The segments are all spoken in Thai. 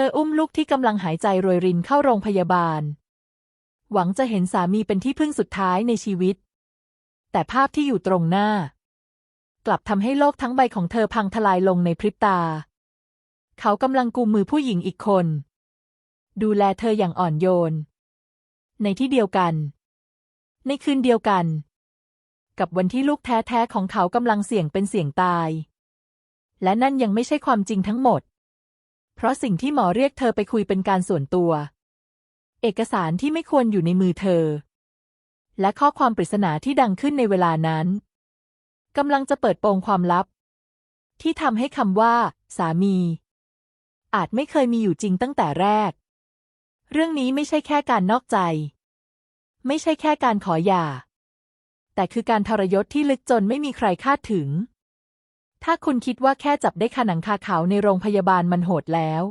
ธออุ้มลูกที่กำลังหายใจโรยรินเข้าโรงพยาบาล หวังจะเห็นสามีเป็นที่พึ่งสุดท้ายในชีวิต แต่ภาพที่อยู่ตรงหน้า กลับทำให้โลกทั้งใบของเธอพังทลายลงในพริบตา เขากำลังกุมมือผู้หญิงอีกคน ดูแลเธออย่างอ่อนโยน ในที่เดียวกัน ในคืนเดียวกัน กับวันที่ลูกแท้ๆของเขากำลังเสี่ยงเป็นเสี่ยงตาย และนั่นยังไม่ใช่ความจริงทั้งหมด เพราะสิ่งที่หมอเรียกเธอไปคุยเป็นการส่วนตัว เอกสารที่ไม่ควรอยู่ในมือเธอ และข้อความปริศนาที่ดังขึ้นในเวลานั้นกำลังจะเปิดโปงความลับ ที่ทำให้คำว่า สามี อาจไม่เคยมีอยู่จริงตั้งแต่แรก เรื่องนี้ไม่ใช่แค่การนอกใจ ไม่ใช่แค่การขอหย่า แต่คือการทรยศที่ลึกจนไม่มีใครคาดถึง ถ้าคุณคิดว่าแค่จับได้คาหนังคาเขาในโรงพยาบาลมันโหดแล้ว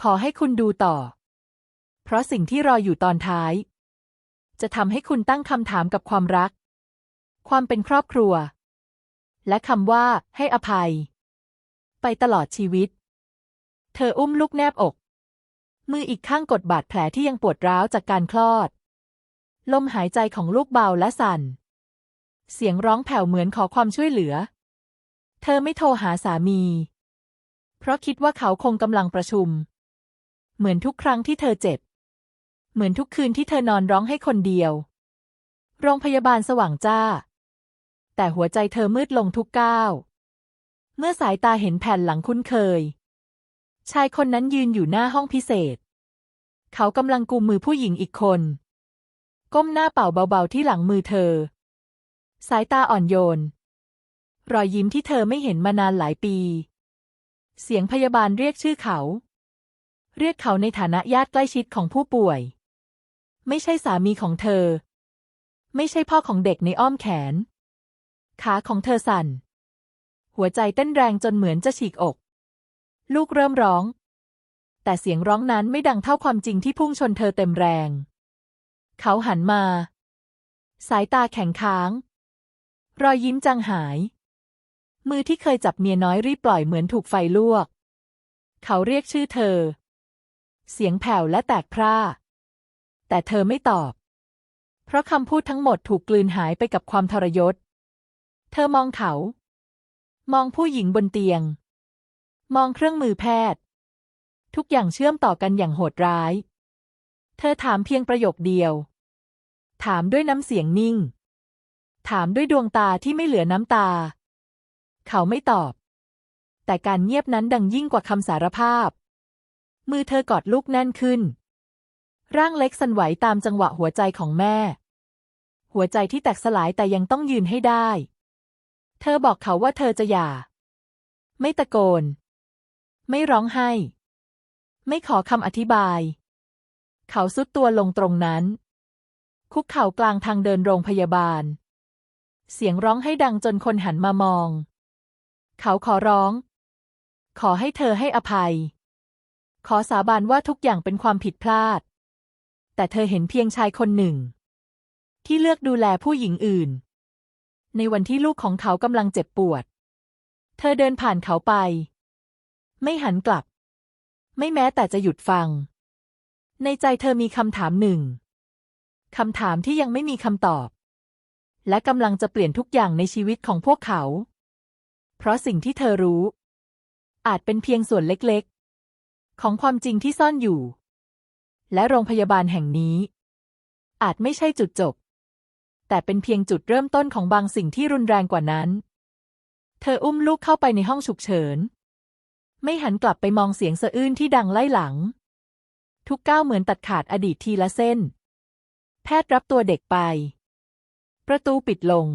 ขอให้คุณดูต่อ เพราะสิ่งที่รออยู่ตอนท้าย จะทำให้คุณตั้งคำถามกับความรัก ความเป็นครอบครัว และคำว่าให้อภัย ไปตลอดชีวิต เธออุ้มลูกแนบอก มืออีกข้างกดบาดแผลที่ยังปวดร้าวจากการคลอด ลมหายใจของลูกเบาและสั่น เสียงร้องแผ่วเหมือนขอความช่วยเหลือ เธอไม่โทรหาสามี เพราะคิดว่าเขาคงกำลังประชุม เหมือนทุกครั้งที่เธอเจ็บ เหมือนทุกคืนที่เธอนอนร้องให้คนเดียว โรงพยาบาลสว่างจ้า แต่หัวใจเธอมืดลงทุกก้าว เมื่อสายตาเห็นแผ่นหลังคุ้นเคย ชายคนนั้นยืนอยู่หน้าห้องพิเศษ เขากำลังกุมมือผู้หญิงอีกคน ก้มหน้าเป่าเบาๆที่หลังมือเธอ สายตาอ่อนโยน รอยยิ้มที่เธอไม่เห็นมานานหลายปี เสียงพยาบาลเรียกชื่อเขา เรียกเขาในฐานะญาติใกล้ชิดของผู้ป่วย ไม่ใช่สามีของเธอ ไม่ใช่พ่อของเด็กในอ้อมแขน ขาของเธอสั่น หัวใจเต้นแรงจนเหมือนจะฉีกอก ลูกเริ่มร้อง แต่เสียงร้องนั้นไม่ดังเท่าความจริงที่พุ่งชนเธอเต็มแรง เขาหันมา สายตาแข็งค้าง รอยยิ้มจางหาย มือที่เคยจับเมียน้อยรีบปล่อยเหมือนถูกไฟลวก เขาเรียกชื่อเธอ เสียงแผ่วและแตกพร่า แต่เธอไม่ตอบ เพราะคำพูดทั้งหมดถูกกลืนหายไปกับความทรยศ เธอมองเขา มองผู้หญิงบนเตียง มองเครื่องมือแพทย์ ทุกอย่างเชื่อมต่อกันอย่างโหดร้าย เธอถามเพียงประโยคเดียว ถามด้วยน้ำเสียงนิ่ง ถามด้วยดวงตาที่ไม่เหลือน้ำตา เขาไม่ตอบ แต่การเงียบนั้นดังยิ่งกว่าคำสารภาพ มือเธอกอดลูกแน่นขึ้น ร่างเล็กสั่นไหวตามจังหวะหัวใจของแม่ หัวใจที่แตกสลายแต่ยังต้องยืนให้ได้ เธอบอกเขาว่าเธอจะหย่า ไม่ตะโกน ไม่ร้องไห้ ไม่ขอคำอธิบาย เขาสุดตัวลงตรงนั้น คุกเข่ากลางทางเดินโรงพยาบาลเสียงร้องให้ดังจนคนหันมามอง เขาขอร้อง ขอให้เธอให้อภัย ขอสาบานว่าทุกอย่างเป็นความผิดพลาด แต่เธอเห็นเพียงชายคนหนึ่ง ที่เลือกดูแลผู้หญิงอื่น ในวันที่ลูกของเขากำลังเจ็บปวด เธอเดินผ่านเขาไป ไม่หันกลับ ไม่แม้แต่จะหยุดฟัง ในใจเธอมีคำถามหนึ่งคำถามที่ยังไม่มีคำตอบ และกำลังจะเปลี่ยนทุกอย่างในชีวิตของพวกเขา เพราะสิ่งที่เธอรู้ อาจเป็นเพียงส่วนเล็กๆ ของความจริงที่ซ่อนอยู่ และโรงพยาบาลแห่งนี้ อาจไม่ใช่จุดจบ แต่เป็นเพียงจุดเริ่มต้นของบางสิ่งที่รุนแรงกว่านั้น เธออุ้มลูกเข้าไปในห้องฉุกเฉิน ไม่หันกลับไปมองเสียงสะอื้นที่ดังไล่หลัง ทุกก้าวเหมือนตัดขาดอดีตทีละเส้น แพทย์รับตัวเด็กไป ประตูปิดลง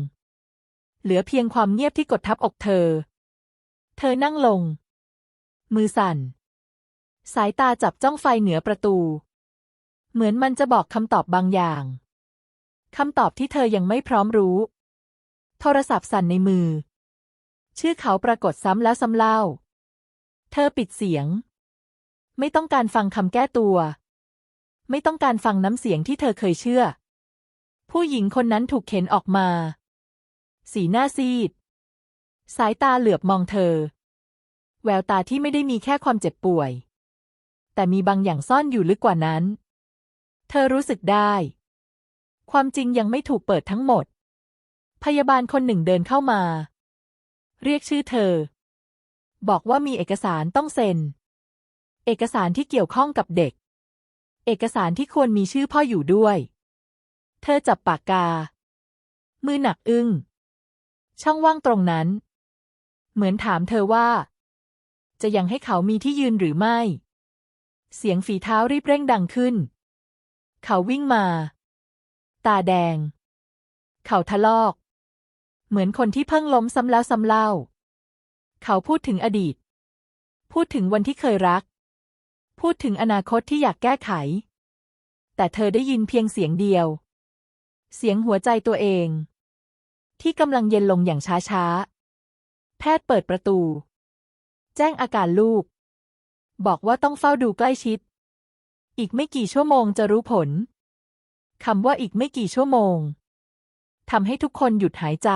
เหลือเพียงความเงียบที่กดทับอกเธอ เธอนั่งลง มือสั่น สายตาจับจ้องไฟเหนือประตู เหมือนมันจะบอกคำตอบบางอย่างคำตอบที่เธอยังไม่พร้อมรู้ โทรศัพท์สั่นในมือ ชื่อเขาปรากฏซ้ำแล้วซ้ำเล่า เธอปิดเสียง ไม่ต้องการฟังคำแก้ตัว ไม่ต้องการฟังน้ำเสียงที่เธอเคยเชื่อ ผู้หญิงคนนั้นถูกเข็นออกมา สีหน้าซีด สายตาเหลือบมองเธอ แววตาที่ไม่ได้มีแค่ความเจ็บป่วย แต่มีบางอย่างซ่อนอยู่ลึกกว่านั้น เธอรู้สึกได้ ความจริงยังไม่ถูกเปิดทั้งหมด พยาบาลคนหนึ่งเดินเข้ามา เรียกชื่อเธอ บอกว่ามีเอกสารต้องเซ็น เอกสารที่เกี่ยวข้องกับเด็ก เอกสารที่ควรมีชื่อพ่ออยู่ด้วย เธอจับปากกา มือหนักอึ้ง ช่องว่างตรงนั้น เหมือนถามเธอว่า จะยังให้เขามีที่ยืนหรือไม่ เสียงฝีเท้ารีบเร่งดังขึ้น เขาวิ่งมา ตาแดง เขาทะลอก เหมือนคนที่เพิ่งล้มซ้ำแล้วซ้ำเล่า เขาพูดถึงอดีต พูดถึงวันที่เคยรัก พูดถึงอนาคตที่อยากแก้ไข แต่เธอได้ยินเพียงเสียงเดียว เสียงหัวใจตัวเอง ที่กำลังเย็นลงอย่างช้าๆ แพทย์เปิดประตู แจ้งอาการลูก บอกว่าต้องเฝ้าดูใกล้ชิด อีกไม่กี่ชั่วโมงจะรู้ผลคำว่าอีกไม่กี่ชั่วโมงทำให้ทุกคนหยุดหายใจ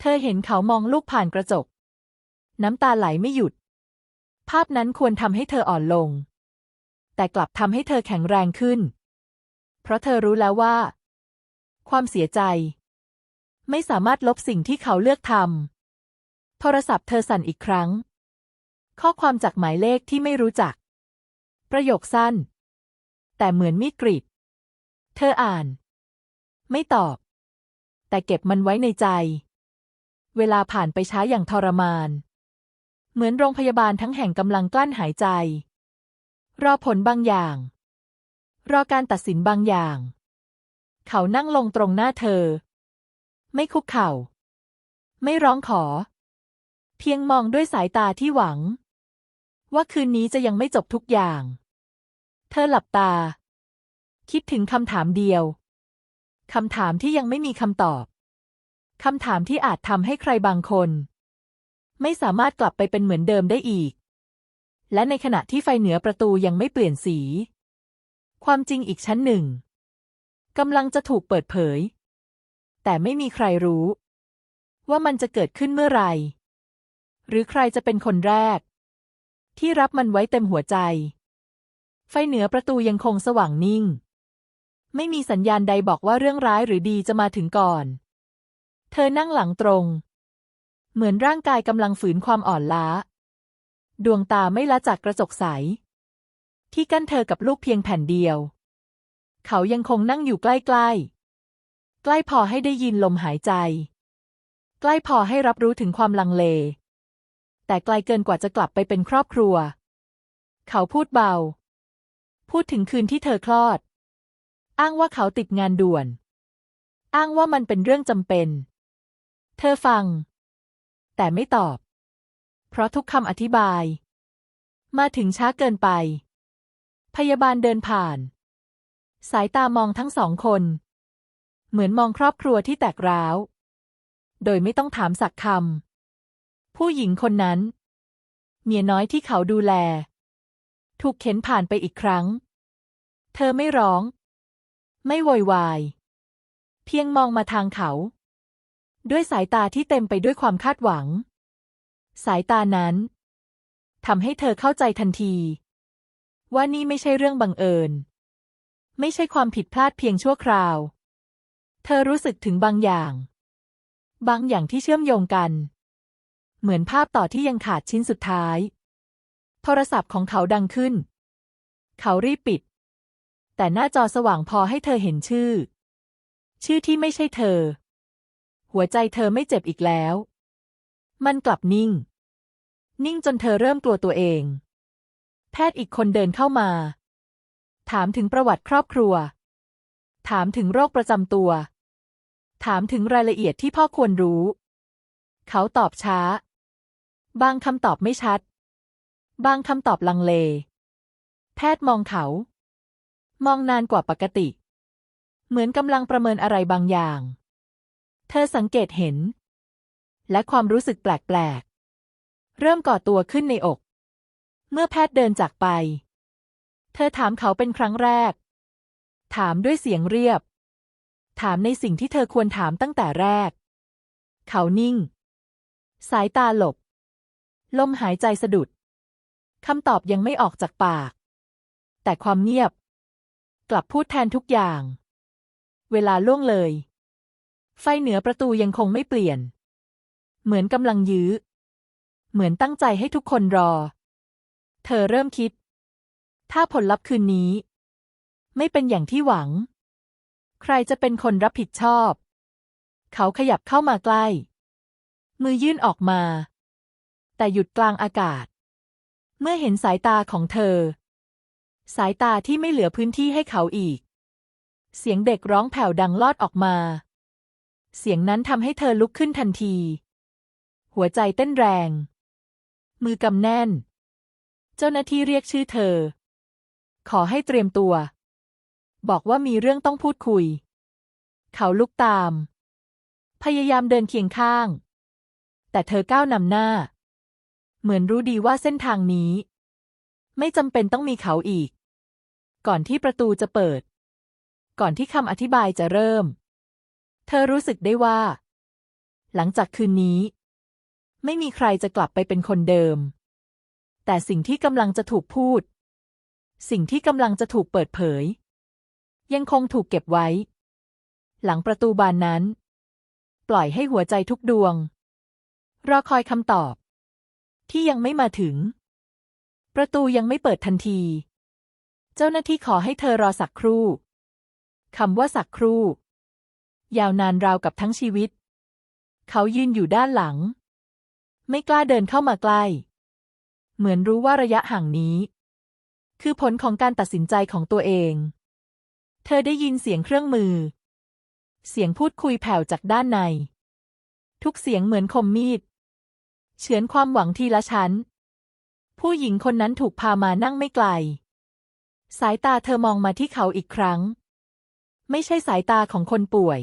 เธอเห็นเขามองลูกผ่านกระจก น้ำตาไหลไม่หยุด ภาพนั้นควรทำให้เธออ่อนลง แต่กลับทำให้เธอแข็งแรงขึ้น เพราะเธอรู้แล้วว่า ความเสียใจ ไม่สามารถลบสิ่งที่เขาเลือกทำ โทรศัพท์เธอสั่นอีกครั้ง ข้อความจากหมายเลขที่ไม่รู้จัก ประโยคสั้น แต่เหมือนมีดกรีด เธออ่าน ไม่ตอบ แต่เก็บมันไว้ในใจ เวลาผ่านไปช้าอย่างทรมาน เหมือนโรงพยาบาลทั้งแห่งกำลังกลั้นหายใจ รอผลบางอย่าง รอการตัดสินบางอย่าง เขานั่งลงตรงหน้าเธอ ไม่คุกเข่า ไม่ร้องขอ เพียงมองด้วยสายตาที่หวัง ว่าคืนนี้จะยังไม่จบทุกอย่าง เธอหลับตา คิดถึงคำถามเดียวคำถามที่ยังไม่มีคำตอบคำถามที่อาจทำให้ใครบางคน ไม่สามารถกลับไปเป็นเหมือนเดิมได้อีก และในขณะที่ไฟเหนือประตูยังไม่เปลี่ยนสี ความจริงอีกชั้นหนึ่งกำลังจะถูกเปิดเผย แต่ไม่มีใครรู้ ว่ามันจะเกิดขึ้นเมื่อไหร่ หรือใครจะเป็นคนแรก ที่รับมันไว้เต็มหัวใจ ไฟเหนือประตูยังคงสว่างนิ่ง ไม่มีสัญญาณใดบอกว่าเรื่องร้ายหรือดีจะมาถึงก่อน เธอนั่งหลังตรง เหมือนร่างกายกำลังฝืนความอ่อนล้า ดวงตาไม่ละจากกระจกใส ที่กั้นเธอกับลูกเพียงแผ่นเดียว เขายังคงนั่งอยู่ใกล้ๆ ใกล้พอให้ได้ยินลมหายใจ ใกล้พอให้รับรู้ถึงความลังเล แต่ไกลเกินกว่าจะกลับไปเป็นครอบครัว เขาพูดเบา พูดถึงคืนที่เธอคลอด อ้างว่าเขาติดงานด่วน อ้างว่ามันเป็นเรื่องจำเป็น เธอฟัง แต่ไม่ตอบ เพราะทุกคำอธิบาย มาถึงช้าเกินไป พยาบาลเดินผ่าน สายตามองทั้งสองคน เหมือนมองครอบครัวที่แตกร้าว โดยไม่ต้องถามสักคำ ผู้หญิงคนนั้น เมียน้อยที่เขาดูแล ถูกเข็นผ่านไปอีกครั้ง เธอไม่ร้อง ไม่โวยวาย เพียงมองมาทางเขา ด้วยสายตาที่เต็มไปด้วยความคาดหวัง สายตานั้นทำให้เธอเข้าใจทันที ว่านี่ไม่ใช่เรื่องบังเอิญ ไม่ใช่ความผิดพลาดเพียงชั่วคราว เธอรู้สึกถึงบางอย่าง บางอย่างที่เชื่อมโยงกัน เหมือนภาพต่อที่ยังขาดชิ้นสุดท้าย โทรศัพท์ของเขาดังขึ้น เขารีบปิด แต่หน้าจอสว่างพอให้เธอเห็นชื่อ ชื่อที่ไม่ใช่เธอ หัวใจเธอไม่เจ็บอีกแล้ว มันกลับนิ่ง นิ่งจนเธอเริ่มกลัวตัวเอง แพทย์อีกคนเดินเข้ามา ถามถึงประวัติครอบครัวถามถึงโรคประจำตัว ถามถึงรายละเอียดที่พ่อควรรู้ เขาตอบช้า บางคำตอบไม่ชัด บางคำตอบลังเล แพทย์มองเขา มองนานกว่าปกติ เหมือนกำลังประเมินอะไรบางอย่าง เธอสังเกตเห็น และความรู้สึกแปลกๆ เริ่มก่อตัวขึ้นในอก เมื่อแพทย์เดินจากไป เธอถามเขาเป็นครั้งแรก ถามด้วยเสียงเรียบ ถามในสิ่งที่เธอควรถามตั้งแต่แรก เขานิ่ง สายตาหลบ ลมหายใจสะดุดคำตอบยังไม่ออกจากปาก แต่ความเงียบ กลับพูดแทนทุกอย่าง เวลาล่วงเลย ไฟเหนือประตูยังคงไม่เปลี่ยน เหมือนกำลังยื้อ เหมือนตั้งใจให้ทุกคนรอ เธอเริ่มคิด ถ้าผลลัพธ์คืนนี้ ไม่เป็นอย่างที่หวัง ใครจะเป็นคนรับผิดชอบ เขาขยับเข้ามาใกล้ มือยื่นออกมา แต่หยุดกลางอากาศ เมื่อเห็นสายตาของเธอ สายตาที่ไม่เหลือพื้นที่ให้เขาอีก เสียงเด็กร้องแผ่วดังลอดออกมา เสียงนั้นทำให้เธอลุกขึ้นทันที หัวใจเต้นแรง มือกำแน่น เจ้าหน้าที่เรียกชื่อเธอ ขอให้เตรียมตัว บอกว่ามีเรื่องต้องพูดคุย เขาลุกตาม พยายามเดินเคียงข้าง แต่เธอก้าวนำหน้า เหมือนรู้ดีว่าเส้นทางนี้ ไม่จำเป็นต้องมีเขาอีก ก่อนที่ประตูจะเปิด ก่อนที่คำอธิบายจะเริ่ม เธอรู้สึกได้ว่า หลังจากคืนนี้ ไม่มีใครจะกลับไปเป็นคนเดิม แต่สิ่งที่กำลังจะถูกพูดสิ่งที่กำลังจะถูกเปิดเผย ยังคงถูกเก็บไว้ หลังประตูบานนั้น ปล่อยให้หัวใจทุกดวง รอคอยคำตอบ ที่ยังไม่มาถึง ประตูยังไม่เปิดทันที เจ้าหน้าที่ขอให้เธอรอสักครู่คำว่าสักครู่ ยาวนานราวกับทั้งชีวิต เขายืนอยู่ด้านหลัง ไม่กล้าเดินเข้ามาใกล้ เหมือนรู้ว่าระยะห่างนี้ คือผลของการตัดสินใจของตัวเอง เธอได้ยินเสียงเครื่องมือ เสียงพูดคุยแผ่วจากด้านใน ทุกเสียงเหมือนคมมีด เฉือนความหวังทีละชั้น ผู้หญิงคนนั้นถูกพามานั่งไม่ไกล สายตาเธอมองมาที่เขาอีกครั้ง ไม่ใช่สายตาของคนป่วย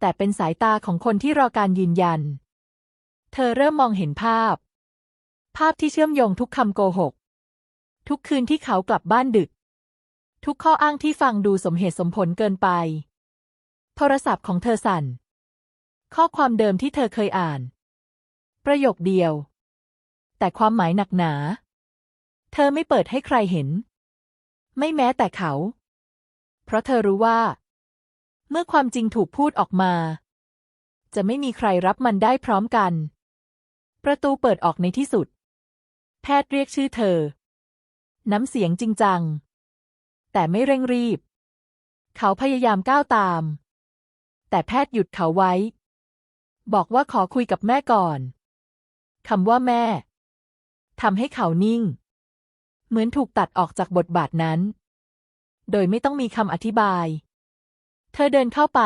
แต่เป็นสายตาของคนที่รอการยืนยัน เธอเริ่มมองเห็นภาพ ภาพที่เชื่อมโยงทุกคำโกหก ทุกคืนที่เขากลับบ้านดึก ทุกข้ออ้างที่ฟังดูสมเหตุสมผลเกินไป โทรศัพท์ของเธอสั่น ข้อความเดิมที่เธอเคยอ่าน ประโยคเดียว แต่ความหมายหนักหนา เธอไม่เปิดให้ใครเห็น ไม่แม้แต่เขา เพราะเธอรู้ว่า เมื่อความจริงถูกพูดออกมา จะไม่มีใครรับมันได้พร้อมกัน ประตูเปิดออกในที่สุด แพทย์เรียกชื่อเธอ น้ำเสียงจริงจัง แต่ไม่เร่งรีบ เขาพยายามก้าวตาม แต่แพทย์หยุดเขาไว้ บอกว่าขอคุยกับแม่ก่อนคำว่าแม่ทำให้เขานิ่ง เหมือนถูกตัดออกจากบทบาทนั้น โดยไม่ต้องมีคำอธิบาย เธอเดินเข้าไป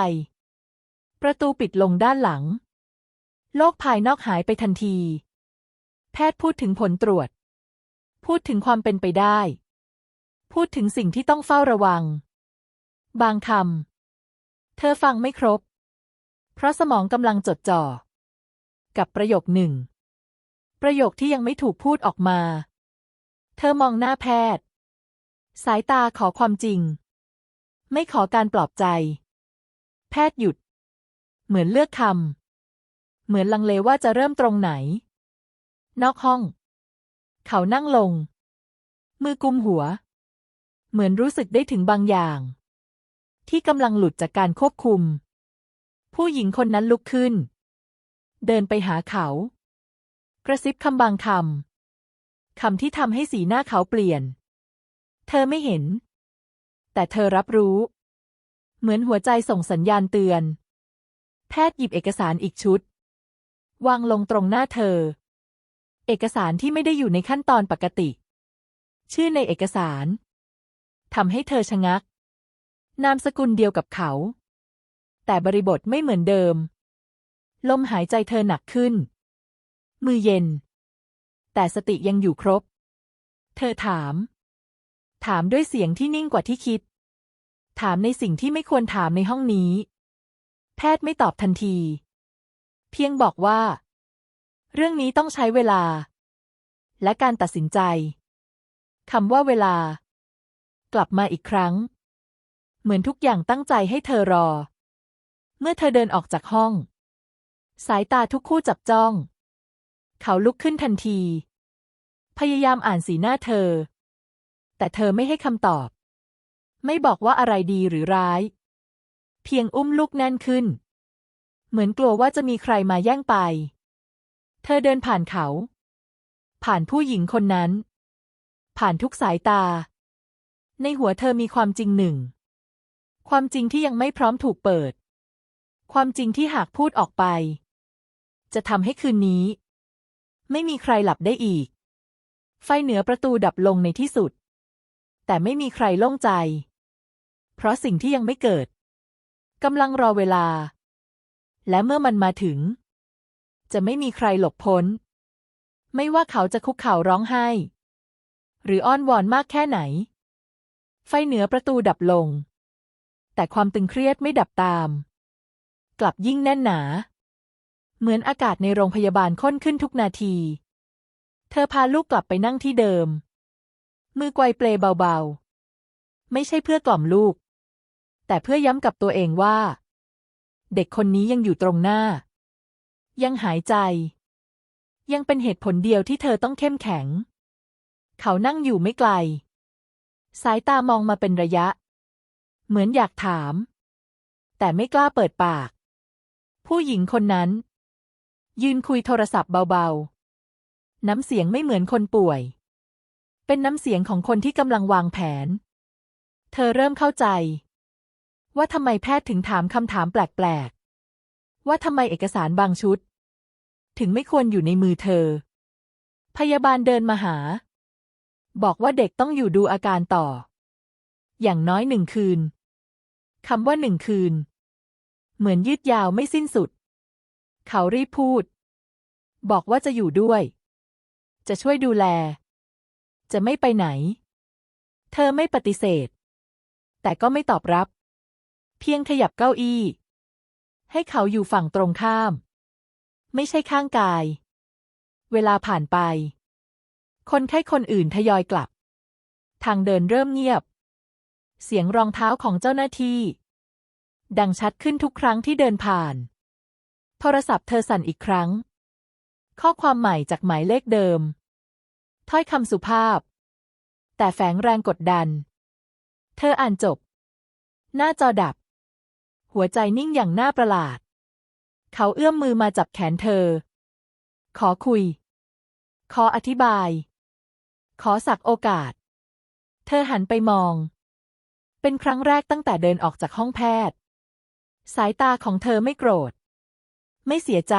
ประตูปิดลงด้านหลัง โลกภายนอกหายไปทันที แพทย์พูดถึงผลตรวจ พูดถึงความเป็นไปได้ พูดถึงสิ่งที่ต้องเฝ้าระวัง บางคำเธอฟังไม่ครบ เพราะสมองกำลังจดจ่อ กับประโยคหนึ่ง ประโยคที่ยังไม่ถูกพูดออกมา เธอมองหน้าแพทย์ สายตาขอความจริง ไม่ขอการปลอบใจ แพทย์หยุด เหมือนเลือกคำเหมือนลังเลว่าจะเริ่มตรงไหน นอกห้อง เขานั่งลง มือกุมหัว เหมือนรู้สึกได้ถึงบางอย่าง ที่กำลังหลุดจากการควบคุม ผู้หญิงคนนั้นลุกขึ้น เดินไปหาเขา กระซิบคำบางคำคำที่ทำให้สีหน้าเขาเปลี่ยน เธอไม่เห็น แต่เธอรับรู้ เหมือนหัวใจส่งสัญญาณเตือน แพทย์หยิบเอกสารอีกชุด วางลงตรงหน้าเธอ เอกสารที่ไม่ได้อยู่ในขั้นตอนปกติ ชื่อในเอกสาร ทำให้เธอชะงัก นามสกุลเดียวกับเขา แต่บริบทไม่เหมือนเดิม ลมหายใจเธอหนักขึ้น มือเย็น แต่สติยังอยู่ครบ เธอถาม ถามด้วยเสียงที่นิ่งกว่าที่คิด ถามในสิ่งที่ไม่ควรถามในห้องนี้ แพทย์ไม่ตอบทันที เพียงบอกว่า เรื่องนี้ต้องใช้เวลา และการตัดสินใจคำว่าเวลา กลับมาอีกครั้ง เหมือนทุกอย่างตั้งใจให้เธอรอ เมื่อเธอเดินออกจากห้อง สายตาทุกคู่จับจ้อง เขาลุกขึ้นทันที พยายามอ่านสีหน้าเธอ แต่เธอไม่ให้คำตอบ ไม่บอกว่าอะไรดีหรือร้าย เพียงอุ้มลูกแน่นขึ้น เหมือนกลัวว่าจะมีใครมาแย่งไป เธอเดินผ่านเขา ผ่านผู้หญิงคนนั้นผ่านทุกสายตา ในหัวเธอมีความจริงหนึ่ง ความจริงที่ยังไม่พร้อมถูกเปิด ความจริงที่หากพูดออกไป จะทำให้คืนนี้ ไม่มีใครหลับได้อีก ไฟเหนือประตูดับลงในที่สุด แต่ไม่มีใครโล่งใจ เพราะสิ่งที่ยังไม่เกิดกำลังรอเวลา และเมื่อมันมาถึง จะไม่มีใครหลบพ้น ไม่ว่าเขาจะคุกเข่าร้องไห้ หรืออ้อนวอนมากแค่ไหน ไฟเหนือประตูดับลง แต่ความตึงเครียดไม่ดับตาม กลับยิ่งแน่นหนา เหมือนอากาศในโรงพยาบาลข้นขึ้นทุกนาที เธอพาลูกกลับไปนั่งที่เดิม มือไกวเปลเบาๆ ไม่ใช่เพื่อกล่อมลูก แต่เพื่อย้ำกับตัวเองว่า เด็กคนนี้ยังอยู่ตรงหน้า ยังหายใจ ยังเป็นเหตุผลเดียวที่เธอต้องเข้มแข็ง เขานั่งอยู่ไม่ไกล สายตามองมาเป็นระยะ เหมือนอยากถาม แต่ไม่กล้าเปิดปาก ผู้หญิงคนนั้น ยืนคุยโทรศัพท์เบาๆ น้ำเสียงไม่เหมือนคนป่วย เป็นน้ำเสียงของคนที่กำลังวางแผน เธอเริ่มเข้าใจ ว่าทำไมแพทย์ถึงถามคำถามแปลกๆ ว่าทำไมเอกสารบางชุด ถึงไม่ควรอยู่ในมือเธอ พยาบาลเดินมาหา บอกว่าเด็กต้องอยู่ดูอาการต่อ อย่างน้อยหนึ่งคืนคำว่าหนึ่งคืน เหมือนยืดยาวไม่สิ้นสุด เขารีบพูด บอกว่าจะอยู่ด้วย จะช่วยดูแล จะไม่ไปไหน เธอไม่ปฏิเสธ แต่ก็ไม่ตอบรับ เพียงขยับเก้าอี้ ให้เขาอยู่ฝั่งตรงข้าม ไม่ใช่ข้างกาย เวลาผ่านไป คนไข้คนอื่นทยอยกลับ ทางเดินเริ่มเงียบ เสียงรองเท้าของเจ้าหน้าที่ ดังชัดขึ้นทุกครั้งที่เดินผ่าน โทรศัพท์เธอสั่นอีกครั้ง ข้อความใหม่จากหมายเลขเดิม ถ้อยคำสุภาพ แต่แฝงแรงกดดัน เธออ่านจบ หน้าจอดับ หัวใจนิ่งอย่างน่าประหลาด เขาเอื้อมมือมาจับแขนเธอ ขอคุย ขออธิบาย ขอสักโอกาส เธอหันไปมอง เป็นครั้งแรกตั้งแต่เดินออกจากห้องแพทย์ สายตาของเธอไม่โกรธ ไม่เสียใจ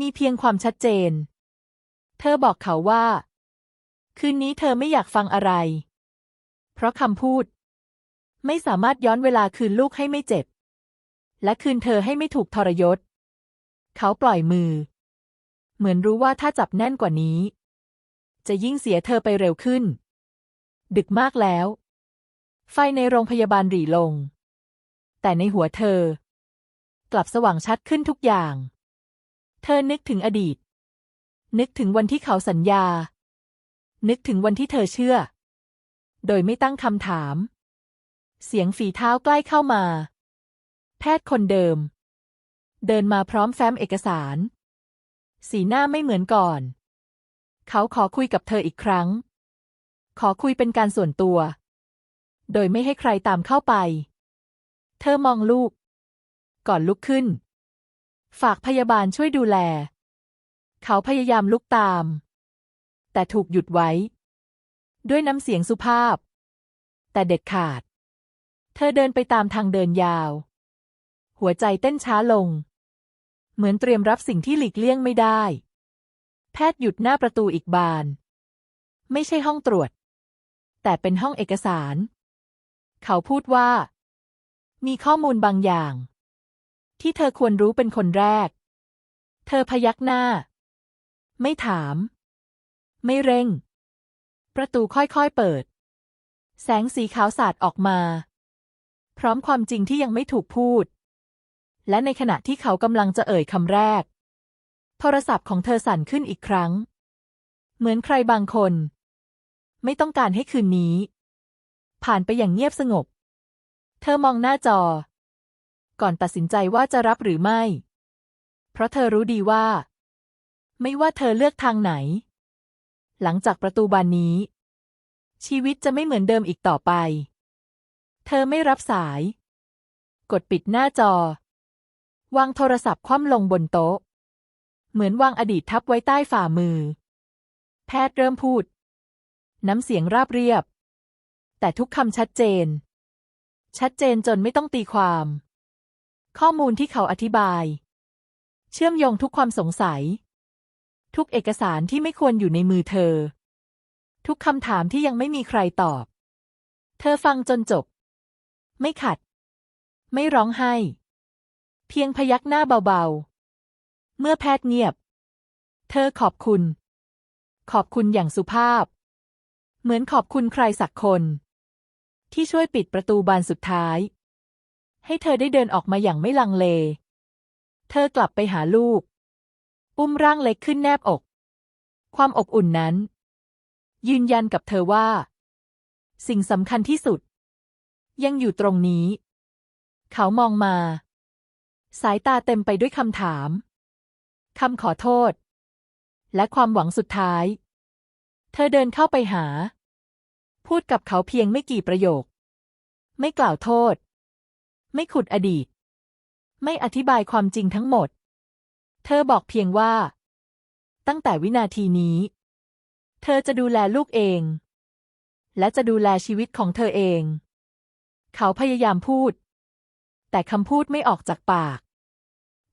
มีเพียงความชัดเจน เธอบอกเขาว่า คืนนี้เธอไม่อยากฟังอะไร เพราะคำพูด ไม่สามารถย้อนเวลาคืนลูกให้ไม่เจ็บ และคืนเธอให้ไม่ถูกทรยศ เขาปล่อยมือ เหมือนรู้ว่าถ้าจับแน่นกว่านี้ จะยิ่งเสียเธอไปเร็วขึ้น ดึกมากแล้ว ไฟในโรงพยาบาลหรี่ลง แต่ในหัวเธอ กลับสว่างชัดขึ้นทุกอย่าง เธอนึกถึงอดีต นึกถึงวันที่เขาสัญญา นึกถึงวันที่เธอเชื่อ โดยไม่ตั้งคำถาม เสียงฝีเท้าใกล้เข้ามา แพทย์คนเดิม เดินมาพร้อมแฟ้มเอกสาร สีหน้าไม่เหมือนก่อน เขาขอคุยกับเธออีกครั้ง ขอคุยเป็นการส่วนตัว โดยไม่ให้ใครตามเข้าไป เธอมองลูก ก่อนลุกขึ้น ฝากพยาบาลช่วยดูแล เขาพยายามลุกตาม แต่ถูกหยุดไว้ ด้วยน้ำเสียงสุภาพ แต่เด็ดขาด เธอเดินไปตามทางเดินยาว หัวใจเต้นช้าลง เหมือนเตรียมรับสิ่งที่หลีกเลี่ยงไม่ได้ แพทย์หยุดหน้าประตูอีกบาน ไม่ใช่ห้องตรวจ แต่เป็นห้องเอกสาร เขาพูดว่า มีข้อมูลบางอย่าง ที่เธอควรรู้เป็นคนแรก เธอพยักหน้า ไม่ถาม ไม่เร่ง ประตูค่อยๆเปิด แสงสีขาวสาดออกมา พร้อมความจริงที่ยังไม่ถูกพูด และในขณะที่เขากำลังจะเอ่ยคำแรก โทรศัพท์ของเธอสั่นขึ้นอีกครั้ง เหมือนใครบางคน ไม่ต้องการให้คืนนี้ ผ่านไปอย่างเงียบสงบ เธอมองหน้าจอ ก่อนตัดสินใจว่าจะรับหรือไม่ เพราะเธอรู้ดีว่า ไม่ว่าเธอเลือกทางไหน หลังจากประตูบานนี้ ชีวิตจะไม่เหมือนเดิมอีกต่อไป เธอไม่รับสาย กดปิดหน้าจอ วางโทรศัพท์คว่ำลงบนโต๊ะ เหมือนวางอดีตทับไว้ใต้ฝ่ามือ แพทย์เริ่มพูด น้ำเสียงราบเรียบ แต่ทุกคำชัดเจน ชัดเจนจนไม่ต้องตีความ ข้อมูลที่เขาอธิบาย เชื่อมโยงทุกความสงสัย ทุกเอกสารที่ไม่ควรอยู่ในมือเธอ ทุกคำถามที่ยังไม่มีใครตอบ เธอฟังจนจบ ไม่ขัด ไม่ร้องไห้ เพียงพยักหน้าเบาๆ เมื่อแพทย์เงียบ เธอขอบคุณ ขอบคุณอย่างสุภาพ เหมือนขอบคุณใครสักคน ที่ช่วยปิดประตูบานสุดท้าย ให้เธอได้เดินออกมาอย่างไม่ลังเล เธอกลับไปหาลูก อุ้มร่างเล็กขึ้นแนบอก ความอบอุ่นนั้น ยืนยันกับเธอว่า สิ่งสำคัญที่สุด ยังอยู่ตรงนี้ เขามองมา สายตาเต็มไปด้วยคำถาม คำขอโทษ และความหวังสุดท้าย เธอเดินเข้าไปหา พูดกับเขาเพียงไม่กี่ประโยค ไม่กล่าวโทษ ไม่ขุดอดีต ไม่อธิบายความจริงทั้งหมด เธอบอกเพียงว่า ตั้งแต่วินาทีนี้ เธอจะดูแลลูกเอง และจะดูแลชีวิตของเธอเอง เขาพยายามพูด แต่คำพูดไม่ออกจากปาก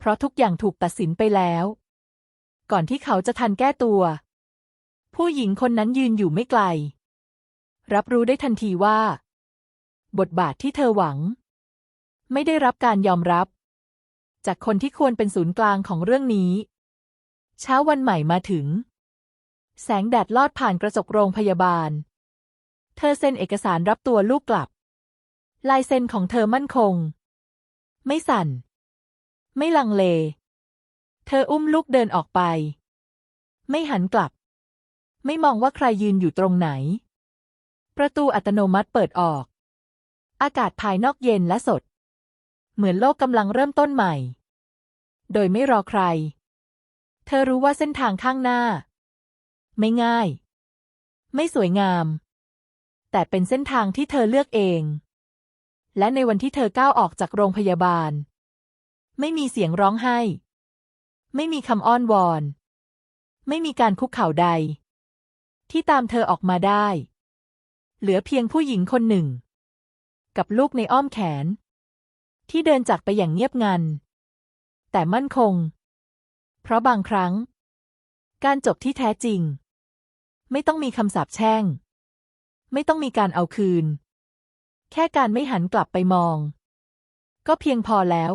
เพราะทุกอย่างถูกตัดสินไปแล้ว ก่อนที่เขาจะทันแก้ตัว ผู้หญิงคนนั้นยืนอยู่ไม่ไกล รับรู้ได้ทันทีว่า บทบาทที่เธอหวัง ไม่ได้รับการยอมรับ จากคนที่ควรเป็นศูนย์กลางของเรื่องนี้ เช้าวันใหม่มาถึง แสงแดดลอดผ่านกระจกโรงพยาบาล เธอเซ็นเอกสารรับตัวลูกกลับลายเซ็นของเธอมั่นคง ไม่สั่น ไม่ลังเล เธออุ้มลูกเดินออกไป ไม่หันกลับ ไม่มองว่าใครยืนอยู่ตรงไหน ประตูอัตโนมัติเปิดออก อากาศภายนอกเย็นและสด เหมือนโลกกำลังเริ่มต้นใหม่ โดยไม่รอใคร เธอรู้ว่าเส้นทางข้างหน้า ไม่ง่าย ไม่สวยงาม แต่เป็นเส้นทางที่เธอเลือกเอง และในวันที่เธอก้าวออกจากโรงพยาบาล ไม่มีเสียงร้องไห้ ไม่มีคำอ้อนวอน ไม่มีการคุกเข่าใด ที่ตามเธอออกมาได้ เหลือเพียงผู้หญิงคนหนึ่ง กับลูกในอ้อมแขน ที่เดินจากไปอย่างเงียบงัน แต่มั่นคง เพราะบางครั้ง การจบที่แท้จริง ไม่ต้องมีคำสาปแช่ง ไม่ต้องมีการเอาคืน แค่การไม่หันกลับไปมอง ก็เพียงพอแล้ว